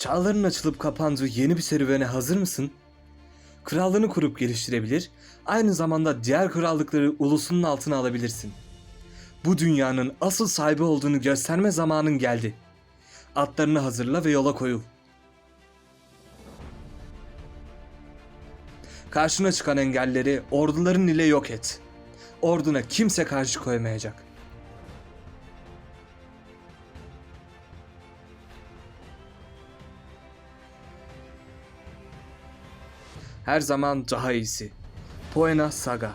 Çağların açılıp kapandığı yeni bir serüvene hazır mısın? Krallığını kurup geliştirebilir, aynı zamanda diğer krallıkları ulusunun altına alabilirsin. Bu dünyanın asıl sahibi olduğunu gösterme zamanın geldi. Atlarını hazırla ve yola koyul. Karşına çıkan engelleri orduların ile yok et. Orduna kimse karşı koyamayacak. Her zaman daha iyisi. Poena Saga